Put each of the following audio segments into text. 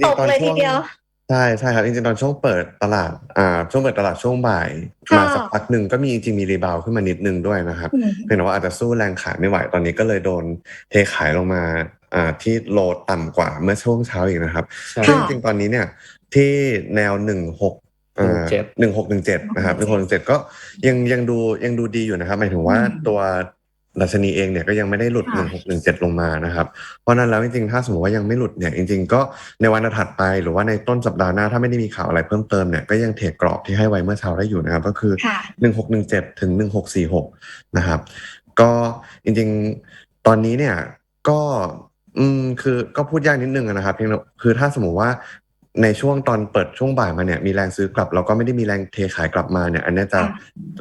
จริตงกๆตอนเลยช่ทีวงเดียวใช่ใช่ครับจริงๆตอนช่วงเปิดตลาดอ่าช่วงเปิดตลาดช่วงบ่ายค่ะมาสักพักหนึ่งก็มีจริงๆมีรีบาวด์ขึ้นมานิดนึงด้วยนะครับอืมเพียงแต่ว่าอาจจะสู้แรงขายไม่ไหวตอนนี้ก็เลยโดนเทขายลงมาอ่าที่โลต่ำกว่าเมื่อช่วงเช้าอีกนะครับใช่ซึ่งค่ะจริงๆตอนนี้เนี่ยที่แนวหนึ่งหก17หนึ่งหกหนึ่งเจ็ดนะครับหนึ่งหกหนึ่งเจ็ดก็ยังยังดูยังดูดีอยู่นะครับหมายถึงว่าอืมตัว ดัชนีเองเนี่ยก็ยังไม่ได้หลุดหค่ะนึ่งหกหนึ่งเจ็ดลงมานะครับ เพราะฉะนั้นแล้วจริงๆ ถ้าสมมติว่ายังไม่หลุดเนี่ยจริง ๆ ก็ในวันถัดไปหรือว่าในต้นสัปดาห์หน้า ถ้าไม่ได้มีข่าวอะไรเพิ่มเติมเนี่ยก็ยังเทรดกรอบที่ให้ไว้เมื่อเช้าได้อยู่นะครับ ก็คือค่ะหนึ่งหกหนึ่งเจ็ดถึงหนึ่งหกสี่หกนะครับ ก็จริงๆ ตอนนี้เนี่ยก็อืมคือก็พูดยากนิดนึงอะนะครับเพียงแต่คือถ้าสมมติว่า ในช่วงตอนเปิดช่วงบ่ายมาเนี่ยมีแรงซื้อกลับเราก็ไม่ได้มีแรงเทขายกลับมาเนี่ย อันเนี้ยจะค่ะ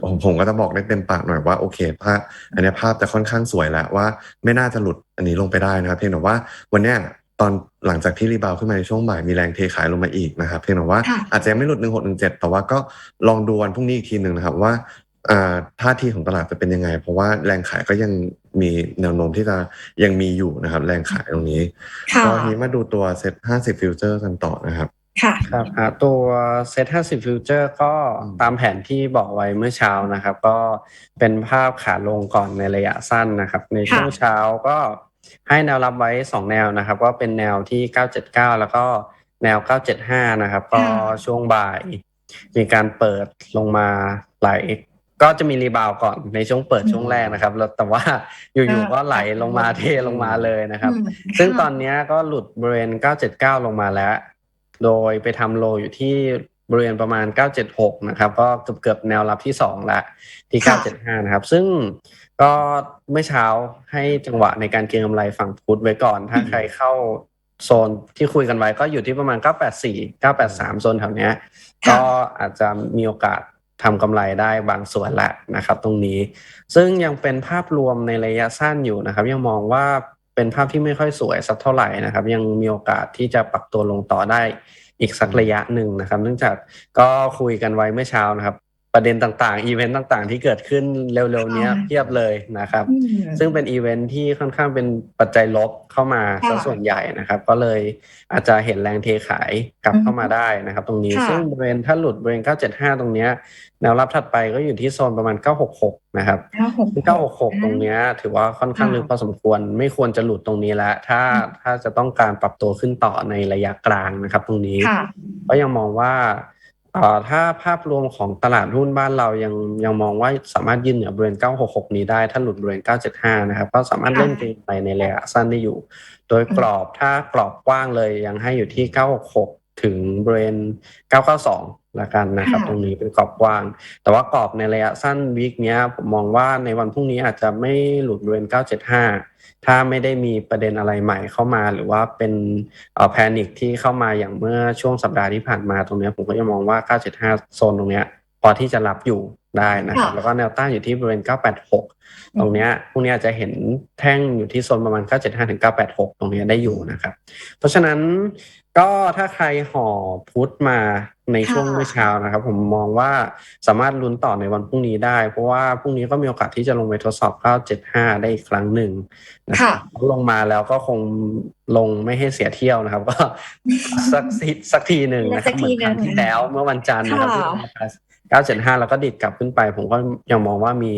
ผมผมก็จะบอกได้เต็มปากหน่อยว่าโอเคภาพอันเนี้ยภาพจะค่อนข้างสวยแล้วว่า ไม่น่าจะหลุดอันนี้ลงไปได้นะครับ เพียงแต่ว่าวันเนี้ยตอนหลังจากที่รีบาวด์ขึ้นมาในช่วงบ่ายมีแรงเทขายลงมาอีกนะครับเพียงแต่ว่าค่ะอาจจะยังไม่หลุด1617แต่ว่าก็ลองดูวันพรุ่งนี้อีกทีหนึ่งนะครับว่าอ่า ท่าทีของตลาดจะเป็นยังไง เพราะว่าแรงขายก็ยังมีแนวโน้มที่จะยังมีอยู่นะครับ แรงขายตรงนี้ค่ะก็ทีนี้มาดูตัวเซ็ต50ฟิวเจอร์กันต่อนะครับค่ะครับอ่าตัวเซต50 Future ก็อืมตามแผนที่บอกไว้เมื่อเช้านะครับ ก็เป็นภาพขาลงก่อนในระยะสั้นนะครับ ในช่วงค่ะเช้าก็ให้แนวรับไว้2แนวนะครับ ก็เป็นแนวที่979แล้วก็แนว975นะครับ ก็ช่วงบ่าย มีการเปิดลงมาไหล ก็จะมีรีบาวด์ก่อนในช่วงเปิดช่วงแรกนะครับแล้วแต่ว่าอยู่ๆก็ไหลลงมาเทลงมาเลยนะครับอืมซึ่งค่ะตอนเนี้ยก็หลุดบริเวณ 979 ลงมาแล้ว โดยไปทำโลอยู่ที่บริเวณประมาณ 976 นะครับ ก็เกือบเกือบๆแนวรับที่ 2 ละที่ค่ะ975 นะครับ ซึ่งก็เมื่อเช้าให้จังหวะในการเก็งกำไรฝั่งพุทธไว้ก่อน ถ้าใครเข้าโซนที่คุยกันไว้ก็อยู่ที่ประมาณ 984 983 โซนแถวเนี้ยค่ะก็อาจจะมีโอกาส ทำกำไรได้บางส่วนแหละนะครับตรงนี้ ซึ่งยังเป็นภาพรวมในระยะสั้นอยู่นะครับ ยังมองว่าเป็นภาพที่ไม่ค่อยสวยสักเท่าไหร่นะครับ ยังมีโอกาสที่จะปรับตัวลงต่อได้อีกสักระยะหนึ่งนะครับ เนื่องจากก็คุยกันไว้เมื่อเช้านะครับ ประเด็นต่างๆ อีเวนต์ต่างๆ ที่เกิดขึ้นเร็วๆเนี้ยค่ะเพียบเลยนะครับอืมซึ่งเป็นอีเวนท์ที่ค่อนข้างเป็นปัจจัยลบเข้ามาค่ะซะส่วนใหญ่นะครับ ก็เลยอาจจะเห็นแรงเทขายกลับอืมเข้ามาได้นะครับ ตรงนี้ค่ะซึ่งบริเวณถ้าหลุดบริเวณ 975 ตรงเนี้ยแนวรับถัดไปก็อยู่ที่โซนประมาณ 966 นะครับเก้าหกซึ่ง966 ตรงเนี้ยถือว่าค่อนข้างค่ะลึกพอสมควร ไม่ควรจะหลุดตรงนี้แล้วถ้าอืมถ้าจะต้องการปรับตัวขึ้นต่อในระยะกลางนะครับ ตรงนี้ค่ะก็ยังมองว่าเอ่อ ถ้าภาพรวมของตลาดหุ้นบ้านเรายังยังมองว่าสามารถยืนเหนือบริเวณ 966 นี้ได้ ถ้าหลุดบริเวณ 975 นะครับ ก็สามารถค่ะเล่นเก็งไปในระยะสั้นได้อยู่ โดยกรอบถ้ากรอบกว้างเลยยังให้อยู่ที่ 966 ถึงบริเวณ 992 ละกันนะครับค่ะตรงนี้เป็นกรอบกว้าง แต่ว่ากรอบในระยะสั้นวีคเนี้ยผมมองว่าในวันพรุ่งนี้อาจจะไม่หลุดบริเวณ 975 ถ้าไม่ได้มีประเด็นอะไรใหม่เข้ามา หรือว่าเป็นเอ่อแพนิคที่เข้ามาอย่างเมื่อช่วงสัปดาห์ที่ผ่านมาตรงเนี้ยผมก็ยังมองว่า 975 โซนตรงเนี้ยพอที่จะรับอยู่ได้นะครับค่ะแล้วก็แนวต้านอยู่ที่บริเวณ 986 ตรงเนี้ยพรุ่งนี้อาจจะเห็นแท่งอยู่ที่โซนประมาณ 975ถึง986 ตรงเนี้ยได้อยู่นะครับ เพราะฉะนั้นก็ถ้าใครห่อพุทธมา ในช่วงค่ะเมื่อเช้านะครับ ผมมองว่าสามารถลุ้นต่อในวันพรุ่งนี้ได้ เพราะว่าพรุ่งนี้ก็มีโอกาสที่จะลงไปทดสอบ 975 ได้อีกครั้งหนึ่งนะครับลงมาแล้วก็คงลงไม่ให้เสียเที่ยวนะครับ ก็สักทีสักทีหนึ่งนะครับสักเหมืทีอนครั้งหนึ่งที่แล้วเมื่อวันจันทร์นะครับค่ะที่ลงมา975 แล้วก็ดิดกลับขึ้นไป ผมก็ยังมองว่ามี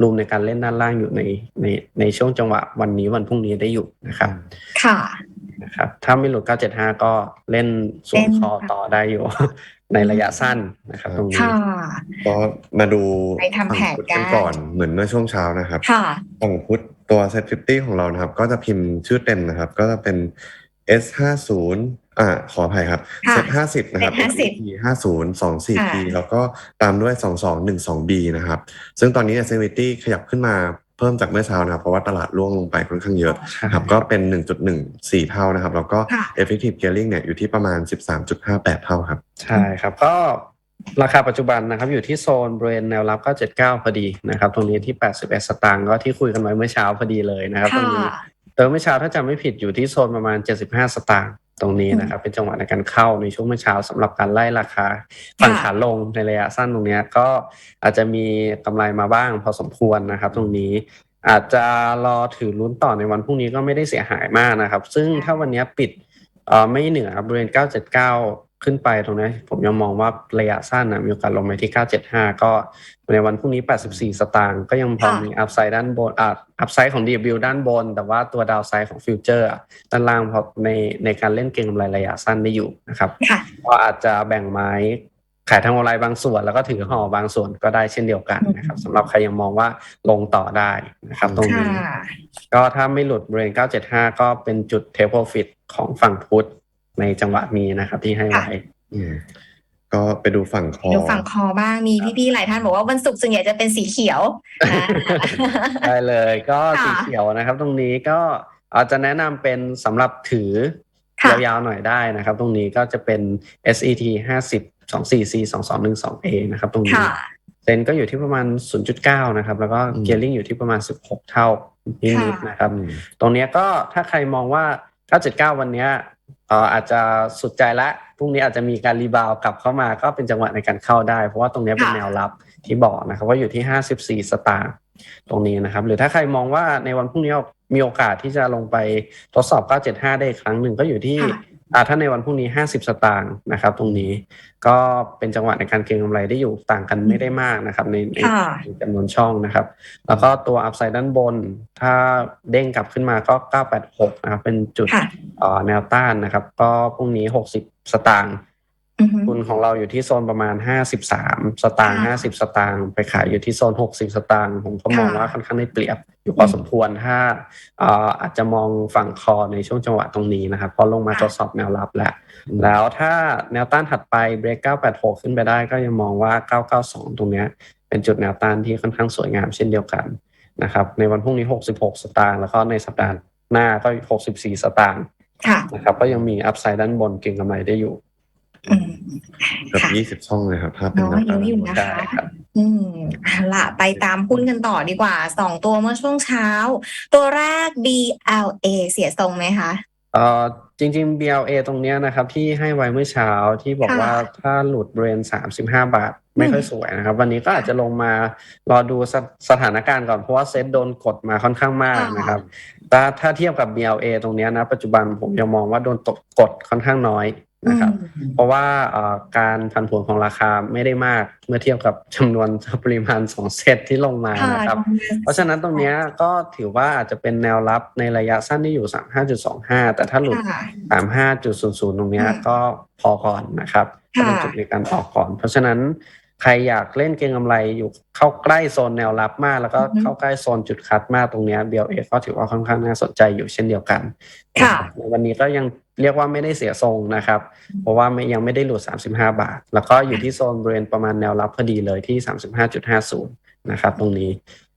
รูมในการเล่นด้านล่างอยู่ในในในช่วงจังหวะวันนี้วันพรุ่งนี้ได้อยู่นะครับ ค่ะ นะครับ ถ้าไม่หลุด 975 ก็เล่นสวนคอต่อได้อยู่ ในระยะสั้นนะครับตรงนี้ค่ะ ก็มาดูไปทำแผนฝั่งพุทธกันก่อนเหมือนเมื่อช่วงเช้านะครับค่ะฝั่งพุทธตัว Set 50ของเรานะครับ ก็จะพิมพ์ชื่อเต็มนะครับ ก็จะเป็น S 5 0อ่าขออภัยครับค่ะ Set 50นะครับ Set 50 P 50 24 P ค่ะแล้วก็ตามด้วย2212 B นะครับ ซึ่งตอนนี้ Activity ขยับขึ้นมาเพิ่มจากเมื่อเช้านะครับ เพราะว่าตลาดร่วงลงไปค่อนข้างเยอะนะครับก็เป็น 1.14 เท่านะครับ แล้วก็ค่ะ Effective Gearing เนี่ยอยู่ที่ประมาณ 13.58 เท่าครับ ใช่ครับก็ราคาปัจจุบันนะครับอยู่ที่โซนบริเวณแนวรับ 979 พอดีนะครับ ตรงนี้ที่ 81 สตางค์ก็ที่คุยกันไว้เมื่อเช้าพอดีเลยนะครับตรงนี้ค่ะเติมเมื่อเช้าถ้าจำไม่ผิดอยู่ที่โซนประมาณ 75 สตางค์ ตรงนี้นะครับ เป็นจังหวะในการเข้าในช่วงเมื่อเช้าสำหรับการไล่ราคาฝั่งขาลงในระยะสั้นตรงเนี้ยก็อาจจะมีกำไรมาบ้างพอสมควรนะครับ ตรงนี้อาจจะรอถือลุ้นต่อในวันพรุ่งนี้ก็ไม่ได้เสียหายมากนะครับ ซึ่งถ้าวันเนี้ยปิดเอ่อไม่เหนือบริเวณ 979 ขึ้นไปตรงนี้ผมยังมองว่าระยะสั้นนะมีโอกาสลงไปที่ 975 ก็ในวันพรุ่งนี้ 84 สตางค์ก็ยังพอค่ะมีอัพไซด์ด้านบนอ่าอัพไซด์ของ DW ด้านบน แต่ว่าตัวดาวไซด์ของฟิวเจอร์ด้านล่างพอในในการเล่นเก็งกำไรระยะสั้นได้อยู่นะครับค่ะก็อาจจะแบ่งไม้ขายทางออนไลน์บางส่วนแล้วก็ถือห่อบางส่วนก็ได้เช่นเดียวกันนะครับสำหรับใครยังมองว่าลงต่อได้นะครับ ตรงค่ะนี้ ก็ถ้าไม่หลุดบริเวณ 975 ก็เป็นจุดเทปโปรฟิตของฝั่งพุทธ ในจังหวะนี้นะครับ ที่ให้ไว้อืมก็ไปดูฝั่งคอดูฝั่งคอบ้างมีพี่ๆหลายท่านบอกว่าวันศุกร์ส่วนใหญ่จะเป็นสีเขียวอ่าได้เลยก็ค่ะสีเขียวนะครับ ตรงนี้ก็อาจจะแนะนำเป็นสำหรับถือค่ะยาวๆหน่อยได้นะครับ ตรงนี้ก็จะเป็น SET 50 24C 2212A นะครับ ตรงนี้ค่ะเซนก็อยู่ที่ประมาณ 0.9 นะครับ แล้วก็เกียร์ลิงอยู่ที่ประมาณ 16 เท่านิดๆนะครับอืมตรงเนี้ยก็ถ้าใครมองว่า 979 วันเนี้ยเอ่ออาจจะสุดใจละพรุ่งนี้อาจจะมีการรีบาวกลับเข้ามาก็เป็นจังหวะในการเข้าได้ เพราะว่าตรงนี้เป็นแนวรับที่บอกนะครับว่าอยู่ที่ 54 สตางค์ตรงนี้นะครับ หรือถ้าใครมองว่าในวันพรุ่งนี้มีโอกาสที่จะลงไปทดสอบ 975 ได้ครั้งหนึ่งก็อยู่ที่ ถ้าในวันพรุ่งนี้ 50 สตางค์นะครับ ตรงนี้ก็เป็นจังหวะในการเก็งกำไรได้อยู่ต่างกันไม่ได้มากนะครับ ในในค่ะในจำนวนช่องนะครับ แล้วก็ตัวอัพไซด์ด้านบน ถ้าเด้งกลับขึ้นมาก็ 986 นะครับ เป็นจุดค่ะเอ่อแนวต้านนะครับ ก็พรุ่งนี้ 60 สตางค์อือฮึ ทุนของเราอยู่ที่โซนประมาณ53สตางค์ค่ะ50สตางค์ไปขายอยู่ที่โซน60สตางค์ผมก็มองค่ะว่าค่อนข้างได้เปรียบอยู่พอสมควรถ้าเอ่ออาจจะมองฝั่งคอในช่วงจังหวะตรงนี้นะครับพอลงมาทดสอบแนวรับแล้ว แล้วถ้าแนวต้านถัดไปเบรก986 ขึ้นไปได้ก็ยังมองว่า 992 ตรงเนี้ยเป็นจุดแนวต้านที่ค่อนข้างสวยงามเช่นเดียวกันนะครับในวันพรุ่งนี้ 66 สตางค์แล้วก็ในสัปดาห์หน้าก็ 64 สตางค์ค่ะนะครับก็ยังมีอัพไซด์ด้านบนเก็งกำไรได้อยู่อืมเกือบค่ะยี่สิบช่องเลยครับถ้าเป็นเนาะแนวเยต้านอะอยู่นะได้คะครับอืมเอาละไปตามหุ้นกันต่อดีกว่าสองตัวเมื่อช่วงเช้า ตัวแรก BLA เสียทรงไหมคะเอ่อจริง ๆ BLA ตรงเนี้ยนะครับ ที่ให้ไว้เมื่อเช้าที่บอกค่ะว่าถ้าหลุดบริเวณ35บาทไม่ค่อยสวยนะครับ วันนี้ก็อาจจะลงมารอดูสถสถานการณ์ก่อน เพราะว่าเซ็ตโดนกดมาค่อนข้างมากค่ะนะครับถ้าถ้าเทียบกับ BLA ตรงเนี้ยนะ ปัจจุบันผมยังมองว่าโดนตกกดค่อนข้างน้อย นะครับอืมเพราะว่าเอ่อการผันผวนของราคาไม่ได้มากเมื่อเทียบกับจำนวนปริมาณของเซตที่ลงมาค่ะนะครับ เพราะฉะนั้นตรงเนี้ยก็ถือว่าอาจจะเป็นแนวรับในระยะสั้นที่อยู่ 35.25 แต่ถ้าหลุดค่ะ35.00 ตรงเนี้ยอืมก็พอก่อนนะครับก็ค่ะเป็นจุดในการออกก่อน เพราะฉะนั้นใครอยากเล่นเก็งกำไรอยู่เข้าใกล้โซนแนวรับมาก แล้วก็อือฮึเข้าใกล้โซนจุดคัดมากตรงเนี้ย BLA ก็ถือว่าค่อนข้างน่าสนใจอยู่เช่นเดียวกัน ค่ะในวันนี้ก็ยัง เรียกว่าไม่ได้เสียทรงนะครับ เพราะว่าไม่ยังไม่ได้หลุด 35 บาท แล้วก็อยู่ที่โซนบริเวณประมาณแนวรับพอดีเลยที่ 35.50 นะครับ ตรงนี้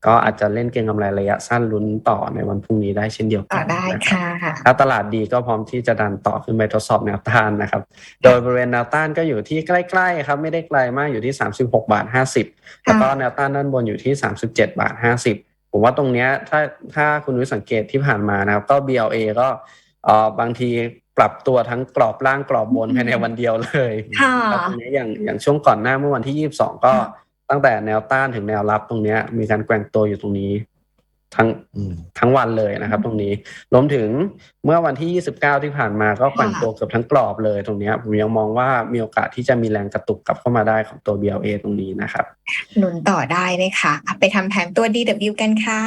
ก็อาจจะเล่นเก็งกำไรระยะสั้นลุ้นต่อในวันพรุ่งนี้ได้เช่นเดียวต่กัอนได้นะครับค่ะ ถ้าตลาดดีก็พร้อมที่จะดันต่อขึ้นไปทดสอบแนวต้านนะครับ โดยบริเวณแนวต้านก็อยู่ที่ใกล้ๆครับไม่ได้ไกลมากอยู่ที่ 36 บาท 50 แล้วก็แนวต้านด้านบนอยู่ที่ 37 บาท 50 ผมว่าตรงเนี้ยถ้าถ้าคุณวิสังเกตที่ผ่านมานะครับ ก็ BLA ก็เอ่อบางที ปรับตัวทั้งกรอบล่างกรอบบนภายในวันเดียวเลยค่ะครับตรงนี้อย่างอย่างช่วงก่อนหน้าเมื่อวันที่22ก็ตั้งแต่แนวต้านถึงแนวรับตรงเนี้ย มีการแกว่งตัวอยู่ตรงนี้ ทั้งอืมทั้งวันเลยนะครับ ตรงนี้รวมถึงเมื่อวันที่ 29 ที่ผ่านมาก็แกว่งตัวเกือบทั้งกรอบเลยตรงเนี้ยผมยังมองว่ามีโอกาสที่จะมีแรงกระตุกกลับเข้ามาได้ของตัว BLA ตรงนี้นะครับหนุนต่อได้นะคะอะไปทำแผนตัว DW กันค่ะ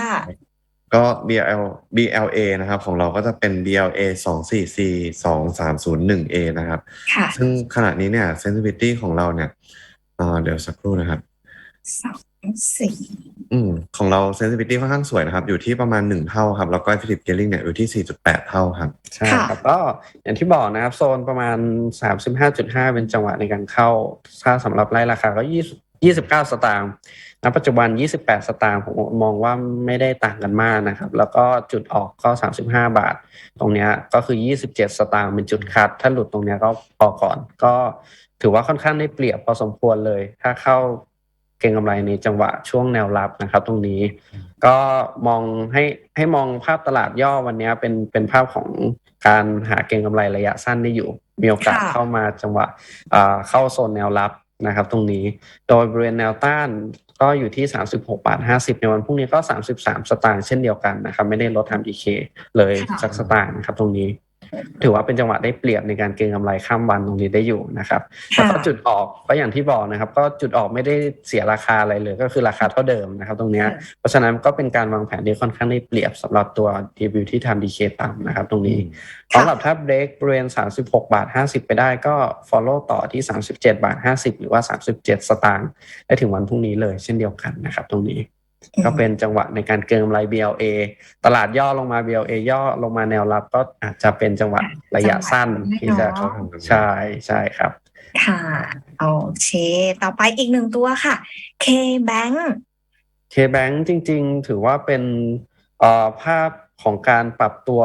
ก็ BL BLA นะครับของเราก็จะเป็น BLA 2 4 C 2 3 0 1 A นะครับค่ะซึ่งขณะนี้เนี่ย sensitivity ของเราเนี่ยเอ่อเดี๋ยวสักครู่นะครับสองสี่อืมของเรา sensitivity ค่อนข้างสวยนะครับ อยู่ที่ประมาณ1เท่าครับ แล้วก็ effective gearing เนี่ยอยู่ที่4.8เท่าครับ ใช่ครับก็อย่างที่บอกนะครับ โซนประมาณ35.5เป็นจังหวะในการเข้า ถ้าสำหรับไล่ราคาก็20 29สตางค์ ณปัจจุบัน 28 สตางค์ผมมองว่าไม่ได้ต่างกันมากนะครับ แล้วก็จุดออกก็ 35 บาท ตรงเนี้ยก็คือ 27 สตางค์เป็นจุดคัด ถ้าหลุดตรงเนี้ยก็พอก่อน ก็ถือว่าค่อนข้างได้เปรียบพอสมควรเลย ถ้าเข้าเก็งกำไรในจังหวะช่วงแนวรับนะครับ ตรงนี้ ก็มองให้ให้มองภาพตลาดย่อวันนี้เป็นเป็นภาพของการหาเก็งกำไรระยะสั้นได้อยู่ มีโอกาสค่ะเข้ามาจังหวะอ่าเข้าโซนแนวรับนะครับ ตรงนี้ โดยบริเวณแนวต้าน ก็อยู่ที่ 36 บาท 50 ในวันพรุ่งนี้ก็ 33 สตางค์เช่นเดียวกันนะครับ ไม่ได้ลดทำ EK เลยสักสตางค์นะครับตรงนี้ ถือว่าเป็นจังหวะได้เปรียบในการเก็งกำไรข้ามวันตรงนี้ได้อยู่นะครับแล้วก็ค่ะจุดออกก็อย่างที่บอกนะครับ ก็จุดออกไม่ได้เสียราคาอะไรเลย ก็คือราคาเท่าเดิมนะครับ ตรงเนี้ยเพราะฉะนั้นก็เป็นการวางแผนที่ค่อนข้างได้เปรียบสำหรับตัวดีวิวที่ทำดีเคต่ำนะครับ ตรงนี้ค่ะสำหรับถ้าเบรกบริเวณ36 บาท 50 ไปได้ก็ follow ต่อที่ 37 บาท 50 หรือว่า 37 สตางค์ได้ถึงวันพรุ่งนี้เลยเช่นเดียวกันนะครับ ตรงนี้ ก็เป็นจังหวะในการเก็งกำไร BLA ตลาดย่อลงมา BLA ย่อลงมาแนวรับก็อาจจะเป็นจังหวะระยะสั้นที่จะจังหวะใช่ใช่ครับ ค่ะโอเคต่อไปอีกหนึ่งตัวค่ะ K-Bank K-Bank จริง ๆ ถือว่าเป็นเอ่อภาพของการปรับตัว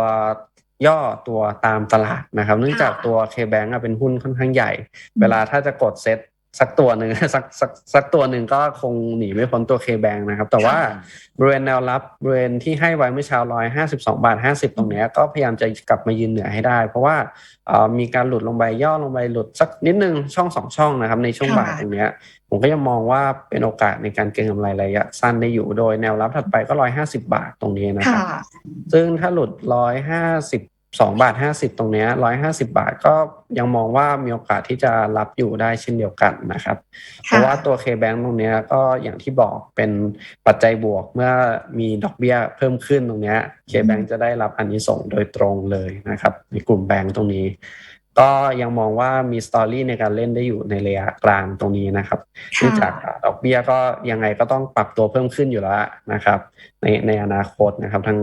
ย่อตัวตามตลาดนะครับ เนื่องจากตัว K-Bank อะเป็นหุ้นค่อนข้างใหญ่ เวลาถ้าจะกดเซ็ต สักตัวหนึ่งสักสักสักตัวหนึ่งก็คงหนีไม่พ้นตัว K-Bank นะครับ แต่ว่าบริเวณแนวรับบริเวณที่ให้ไว้เมื่อเช้าร้อยห้าสิบสองบาทห้าสิบตรงเนี้ยก็พยายามจะกลับมายืนเหนือให้ได้ เพราะว่าเอ่อมีการหลุดลงไปย่อลงไปหลุดสักนิดนึงช่องสองช่องนะครับ ในช่วงค่ะบ่ายตรงเนี้ยผมก็ยังมองว่าเป็นโอกาสในการเก็งกำไรระยะสั้นได้อยู่โดยแนวรับถัดไปก็ร้อยห้าสิบาทตรงนี้นะคค่ะรับ ซึ่งถ้าหลุดร้อยห้าสิบ สองบาทห้าสิบตรงเนี้ร้อยห้าสิบาทก็ยังมองว่ามีโอกาสที่จะรับอยู่ได้เช่นเดียวกันนะครับ เพราะว่าตัว K-Bank ตรงเนี้ยก็อย่างที่บอกเป็นปัจจัยบวกเมื่อมีดอกเบี้ยเพิ่มขึ้นตรงเนี้ย K-Bank จะได้รับอันนี้ส่งส์โดยตรงเลยนะครับ ในกลุ่มแบงก์ตรงนี้ ก็ยังมองว่ามีสตอรี่ในการเล่นได้อยู่ในระยะกลางตรงนี้นะครับค่ะเนื่องจากดอกเบี้ยก็ยังไงก็ต้องปรับตัวเพิ่มขึ้นอยู่แล้วนะครับ ในในอนาคตนะครับ ทั้ง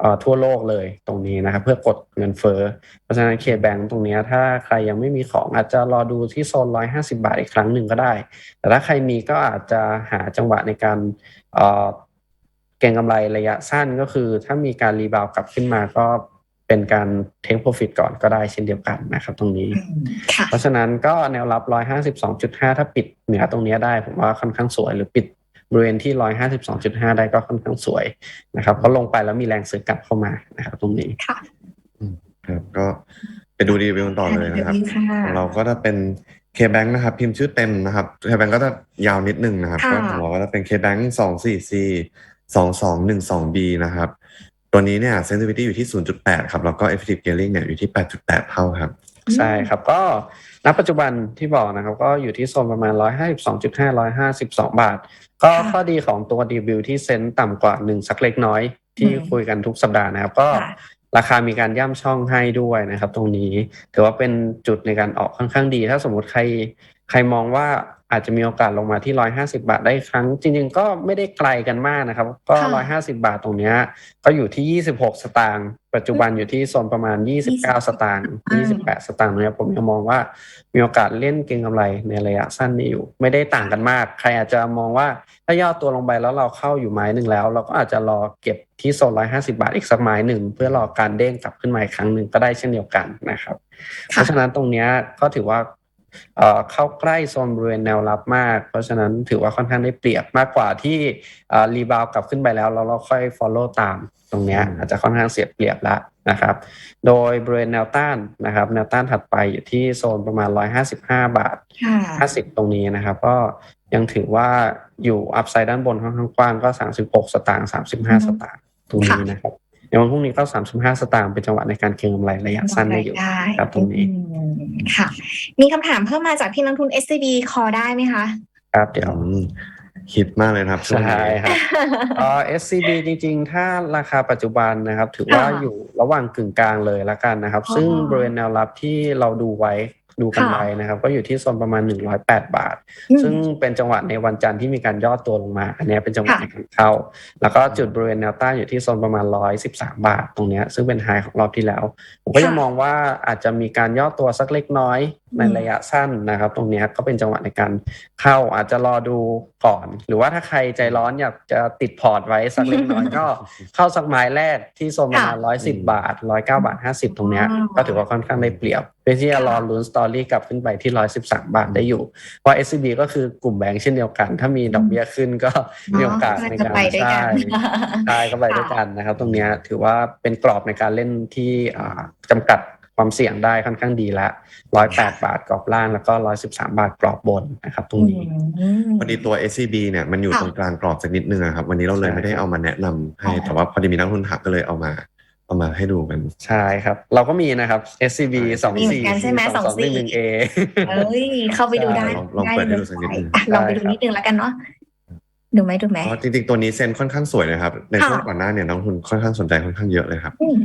เอ่อทั่วโลกเลยตรงนี้นะครับ เพื่อกดเงินเฟ้อเพราะฉะนั้นเคแบงตรงเนี้ยถ้าใครยังไม่มีของอาจจะรอดูที่โซน 150 บาทอีกครั้งหนึ่งก็ได้ แต่ถ้าใครมีก็อาจจะหาจังหวะในการเอ่อเก็งกำไรระยะสั้นก็คือ ถ้ามีการรีบาวกลับขึ้นมาก็ เป็นการเทคโปรฟิตก่อนก็ได้เช่นเดียวกันนะครับตรงนี้อืมค่ะเพราะฉะนั้นก็แนวรับ 152.5 ถ้าปิดเหนือตรงเนี้ยได้ ผมว่าค่อนข้างสวยหรือปิดบริเวณที่ 152.5 ได้ก็ค่อนข้างสวยนะครับก็ลงไปแล้วมีแรงซื้อกลับเข้ามานะครับตรงนี้ค่ะครับก็ไปดูรีวิวกันต่อเลยนะครับค่ะของเราก็จะเป็น K-Bank นะครับพิมพ์ชื่อเต็มนะครับ K-Bank ก็จะยาวนิดนึงนะครับค่ะก็ของเราก็จะเป็น K-Bank สองสี่ C สองสองหนึ่งสอง B นะครับ ตัวนี้เนี่ย sensitivity อยู่ที่ 0.8 ครับ แล้วก็ effective gearing เนี่ยอยู่ที่ 8.8 เท่าครับ ใช่ครับ ก็ณปัจจุบันที่บอกนะครับ ก็อยู่ที่โซนประมาณ 152.5 152 บาท ก็ค่ะข้อดีของตัวดีวิวที่เซ็นต่ำกว่า1สักเล็กน้อยที่อืมคุยกันทุกสัปดาห์นะครับ ก็ค่ะราคามีการย่ำช่องให้ด้วยนะครับ ตรงนี้ถือว่าเป็นจุดในการออกค่อนข้างดี ถ้าสมมติใคร ใครมองว่าอาจจะมีโอกาสลงมาที่ 150 บาทได้อีกครั้ง จริง ๆ ก็ไม่ได้ไกลกันมากนะครับ ก็ค่ะ150 บาทตรงเนี้ยก็อยู่ที่ 26 สตางค์ปัจจุบันอยู่ที่โซนประมาณ 29 สตางค์อืม28 สตางค์นะครับผมยังมองว่ามีโอกาสเล่นเก็งกำไรในระยะสั้นนี้อยู่ ไม่ได้ต่างกันมาก ใครอาจจะมองว่าถ้าย่อตัวลงไปแล้วเราเข้าอยู่ไม้หนึ่งแล้ว เราก็อาจจะรอเก็บที่โซน 150 บาทอีกสักไม้หนึ่งเพื่อรอการเด้งกลับขึ้นมาอีกครั้งหนึ่งก็ได้เช่นเดียวกันนะครับ เพค่ะราะฉะนั้นตรงเนี้ยก็ถือว่า เอ่อเข้าใกล้โซนบริเวณแนวรับมาก เพราะฉะนั้นถือว่าค่อนข้างได้เปรียบมากกว่าที่เอ่อรีบาวกลับขึ้นไปแล้วแล้วเราค่อย follow ตามตรงเนี้ยอืมอาจจะค่อนข้างเสียเปรียบแล้วนะครับ โดยบริเวณแนวต้านนะครับ แนวต้านถัดไปอยู่ที่โซนประมาณ 155 บาทค่ะ50 ตรงนี้นะครับ ก็ยังถือว่าอยู่อัพไซด์ด้านบนค่อนข้างกว้างก็ 36 สตางค์ 35 สตางค์ตรงนี้นะครับ ในวันพรุ่งนี้ก็35สตางค์เป็นจังหวะในการเก็งกำไรระยะสั้นได้อยู่ได้ครับตรงนี้อืมค่ะ มีคำถามเพิ่มมาจากพี่นักทุน SCB คอได้ไหมคะครับเดี๋ยวอืมฮิตมากเลยนะครับช่วงใช่นี้ครับเอ่อ SCB จริงๆ ถ้าราคาปัจจุบันนะครับ ถือว่าค่ะอยู่ระหว่างกึ่งกลางเลยละกันนะครับอ๋อซึ่งบริเวณแนวรับที่เราดูไว้ ดูกันค่ะไว้นะครับ ก็อยู่ที่โซนประมาณ 108 บาทอืมซึ่งเป็นจังหวะในวันจันทร์ที่มีการย่อตัวลงมา อันเนี้ยเป็นจังหวะค่ะในการเข้า แล้วก็จุดบริเวณแนวต้านอยู่ที่โซนประมาณ 113 บาท ตรงเนี้ยซึ่งเป็นไฮของรอบที่แล้ว ผมก็ยังค่ะมองว่าอาจจะมีการย่อตัวสักเล็กน้อยในอืมระยะสั้นนะครับ ตรงเนี้ยก็เป็นจังหวะในการเข้าอาจจะรอดู ก่อน หรือว่าถ้าใครใจร้อนอยากจะติดพอร์ตไว้สักเล็กน้อยก็เข้าสักไม้แรกที่โซนประมาณค่ะร้อยสิบบาทร้อยเก้าบาทห้าสิบตรงเนี้ยอ๋อก็ถือว่าค่อนข้างได้เปรียบเพื่อที่จะรอลุ้นสตอรี่กลับขึ้นไปที่ร้อยสิบสามบาทได้อยู่เพราะ SCB ก็คือกลุ่มแบงก์เช่นเดียวกัน ถ้ามีดอกเบี้ยขึ้นก็มีโอกาสในจะการไปด้วยกัใช่นใช่ก็ไปด้วยกันนะครับ ตรงเนี้ยถือว่าเป็นกรอบในการเล่นที่อ่าจำกัด ความเสี่ยงได้ค่อนข้างดีละร้อยแปดบาทกรอบล่างแล้วก็ร้อยสิบสามบาทกรอบบนนะครับ ตรงนี้อืมพอดีตัว SCB เนี่ยมันอยู่ค่ะตรงกลางกรอบสักนิดนึงนะครับ วันนี้เราเลยใช่ไม่ได้เอามาแนะนำให้อ๋อแต่ว่าพอดีมีนักลงทุนถามก็เลยเอามาเอามาให้ดูกัน ใช่ครับ เราก็มีนะครับ SCB สองมีเหมือสี่นกันใช่ไหมสองหนึ่งหนึ่งเอเอ้ยเข้าไปดูได้ลองลองเปิดให้ดูสักนิดนึงอะลองไปดูได้ครับนิดนึงแล้วกันเนาะดูไหมดูไหมเพราะจริงๆ ตัวนี้เซ็นค่อนข้างสวยนะครับ ในค่ะช่วงก่อนหน้าเนี่ยนักลงทุนค่อนข้างสนใจค่อนข้างเยอะเลยครับอืม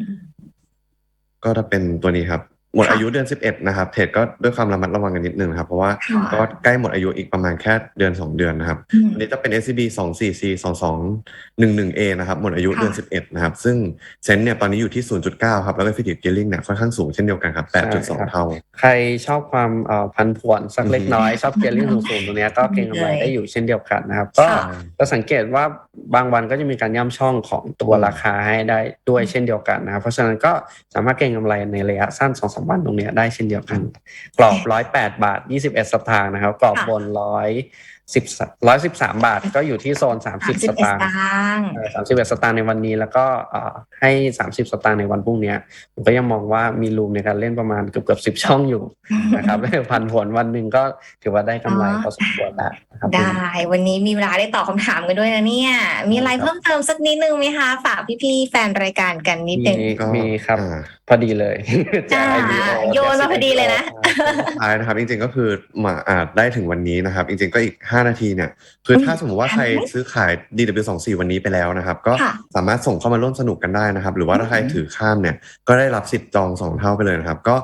ก็จะเป็นตัวนี้ครับ หมดค่ะอายุเดือน11นะครับเทรดก็ด้วยความระมัดระวังกันนิดนึงนะครับ เพราะว่าค่ะก็ใกล้หมดอายุอีกประมาณแค่เดือน 2 เดือนนะครับอืมอันนี้จะเป็น SCB 2 4 C 2 2 1 1 A นะครับหมดอายุค่ะเดือน 11นะครับซึ่งเซ็นเนี่ยตอนนี้อยู่ที่ 0.9 ครับ แล้วก็ฟิติเกลลิงเนี่ยค่อนข้างสูงเช่นเดียวกันครับใช่ครับ8.2 เท่า ใครชอบความเอ่อพันผวนสักเล็กน้อยชอบเกลลิ่งสูงๆตรงเนี้ยก็เก็งกำไรได้อยู่เช่นเดียวกันนะครับก็ค่ะจะสังเกตว่าบางวันก็จะมีการย่ำช่องของตัวราคาให้ได้ด้วยเช่นเดียวกันนะครับเพราะฉะนั้นก็สามารถเก็งกำไรในระยะสั้น2อสวันตรงเนี้ยได้เช่นเดียวกัน กรอบ108บาท21สตางค์นะครับ กรอบบน110 113บาทก็อยู่ที่โซนสาม30สิสบเอ็ดตางค์ตางค์สามสิบเอ็ดสตางค์ในวันนี้ แล้วก็เอ่อให้สามสิบสตางค์ในวันพรุ่งเนี้ยผมก็ยังมองว่ามีรูมในการเล่นประมาณเกือบเกือบสิบช่องอยู่นะครับพันผลวันหนึ่งก็ถือว่าได้กำไรอ๋อพอสมควรแล้วนะครับได้ วันนี้มีเวลาได้ตอบคำถามกันด้วยนะเนี่ย มีอะไรเพิ่มเติมสักนิดนึงไหมคะ ฝากพี่ๆแฟนรายการกันนิดนึงมีก็มีครับอ่าพอดีเลยจากอ่า IPO โยนมาพอดีเลยนะสุดท้ายนะครับจริงๆก็คือมาอาจได้ถึงวันนี้นะครับ จริงๆก็อีก5 นาทีเนี่ยคือถ้าสมมติว่าใครซื้อขาย DW24 วันนี้ไปแล้วนะครับ ก็ค่ะสามารถส่งเข้ามาร่วมสนุกกันได้นะครับ หรือว่าถ้าใครอืมถือข้ามเนี่ยก็ได้รับสิทธิ์จองสองเท่าไปเลยนะครับ ก็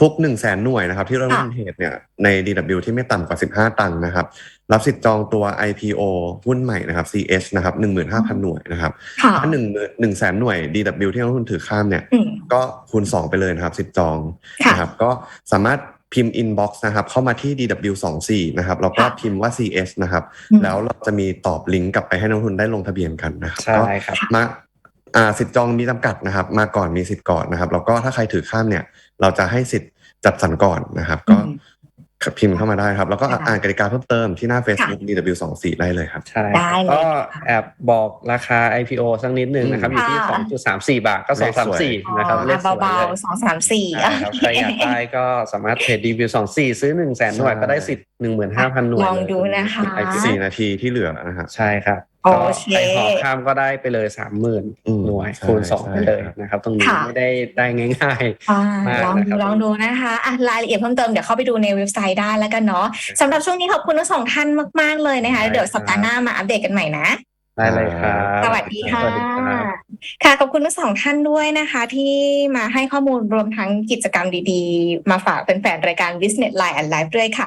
ทุกๆ1 0 0 0 0แสนหน่วยนะครับ ที่เริ่มค่ะเล่นเทรดเนี่ยใน DW ที่ไม่ต่ำกว่า 15 ตังค์นะครับ รับสิทธิ์จองตัว IPO หุ้นใหม่นะครับ CH นะครับ15,000 หน่วยนะครับค่ะถ้าหนึ่งหนึ่งแสนหน่วย DW ที่นักลงทุนถือข้ามเนี่ยอืมก็คูณ 2 ไปเลยนะครับสิทธิ์จองค่ะนะครับก็สามารถ พิมพ์ inbox นะครับ เข้ามาที่ DW24 นะครับแล้วก็ค่ะพิมพ์ว่า CS นะครับอืมแล้วเราจะมีตอบลิงก์กลับไปให้นักลงทุนได้ลงทะเบียนกันนะครับใช่ก็ครับมาอ่าสิทธิ์จองมีจำกัดนะครับ มาก่อนมีสิทธิ์ก่อนนะครับ แล้วก็ถ้าใครถือข้ามเนี่ย เราจะให้สิทธิ์จัดสรรก่อนนะครับ ก็ อืมพิมพ์เข้ามาได้ครับ แล้วก็ค่ะอ่านกติกาเพิ่มเติมที่หน้า Facebook DW24 ได้เลยครับ ใช่ได้เลยก็แอบบอกราคา IPO สักนิดหนึ่งนะครับ อยู่ที่ค่ะ2.34 บาทก็เลขสวย234 นะครับเลขสวยเบาเลยๆสองสามสี่ใช่ครับใครอยากได้ก็สามารถเทรดดีวิวสองสี่ซื้อหนึ่งแสนหน่วยก็ได้สิทธิ์หนึ่งหมื่นห้าพันหน่วยลองดูนะคะไอพีสี่นาทีที่เหลือนะครับใช่ครับโอก็เคใครขอข้ามก็ได้ไปเลยสามหมื่นอืมหน่วยใช่คูณสองใช่ไปเลยครับนะครับ ตรงนี้ค่ะไม่ได้ได้ง่ายอ่ามากลองนะคดูรับลองดูนะคะอะรายละเอียดเพิ่มเติมเดี๋ยวเข้าไปดูในเว็บไซต์ได้แล้วกันเนาะสำหรับช่วงนี้ขอบคุณทั้งสองท่านมาก ๆ เลยนะคะได้เดี๋ยวสัปดาห์หน้ามาอัปเดตกันใหม่นะๆได้เลยครับ สวัสดีค่ะสวัสดีครับค่ะ ขอบคุณทั้งสองท่านด้วยนะคะ ที่มาให้ข้อมูลรวมทั้งกิจกรรมดีๆ มาฝากเป็นแฟนๆรายการ Business Line and Live ด้วยค่ะ